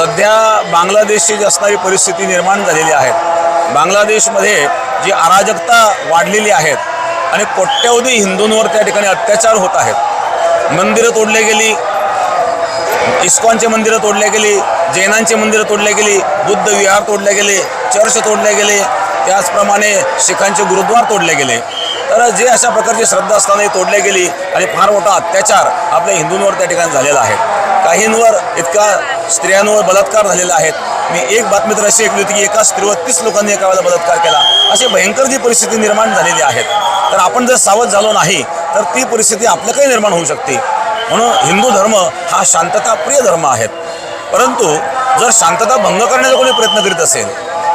सध्या बांगलादेशची जी असणारी परिस्थिती निर्माण झालेली आहे बांगलादेशमध्ये जी अराजकता वाढलेली आहेत आणि कोट्यवधी हिंदूंवर त्या ठिकाणी अत्याचार होत आहेत. मंदिरं तोडली गेली इस्कॉनचे मंदिरं तोडले गेली जैनांची मंदिरं तोडले गेली बुद्ध विहार तोडले गेले चर्च तोडले गेले त्याचप्रमाणे शिखांचे गुरुद्वार तोडले गेले. तर जे अशा प्रकारची श्रद्धा असतानाही तोडले गेली आणि फार मोठा अत्याचार आपल्या हिंदूंवर त्या ठिकाणी झालेला आहे. काहींवर इतका स्त्रियांवर बलात्कार झालेला आहेत मी एक बातमी तर अशी ऐकली होती की एका स्त्रीवर तीस लोकांनी एका वेळेला बलात्कार केला. अशी भयंकर जी परिस्थिती निर्माण झालेली आहेत तर आपण जर सावध झालो नाही तर ती परिस्थिती आपल्याकडे निर्माण होऊ शकते. म्हणून हिंदू धर्म हा शांतताप्रिय धर्म आहे. परंतु जर शांतता भंग करण्याचा कोणी प्रयत्न करीत असेल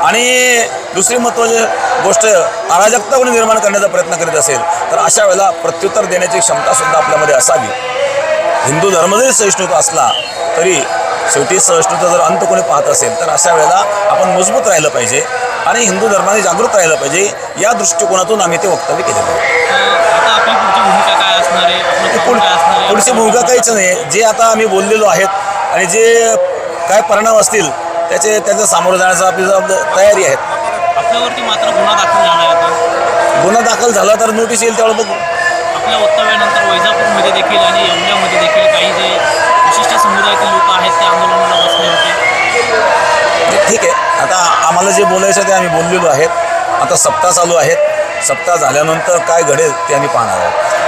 आणि दुसरी महत्त्वाची गोष्ट अराजकता कोणी निर्माण करण्याचा प्रयत्न करीत असेल तर अशा वेळेला प्रत्युत्तर देण्याची क्षमतासुद्धा आपल्यामध्ये असावी. हिंदू धर्म जरी सहिष्णुता असला तरी शेवटी सहिष्णुता जर अंत कोणी पाहत असेल तर अशा वेळेला आपण मजबूत राहिलं पाहिजे आणि हिंदू धर्माने जागृत राहिलं पाहिजे या दृष्टिकोनातून आम्ही ते वक्तव्य केलेलं आहे. आपली पुढची भूमिका काहीच नाही. जे आता आम्ही बोललेलो आहेत आणि जे काय परिणाम असतील त्याचे त्याचं सामोरं जाण्याचा आपली तयारी आहे आपल्यावरती मात्र गुन्हा दाखल झाला गुन्हा दाखल झाला तर नोटीस येईल त्यावेळेला बघू. आपल्या वक्तव्यानंतर वैजापूरमध्ये देखील आणि आम्हाला जे बोलायचं ते आम्ही बोललेलो आहेत. आता सप्ताह चालू आहेत. सप्ताह झाल्यानंतर काय घडेल ते आम्ही पाहणार आहोत.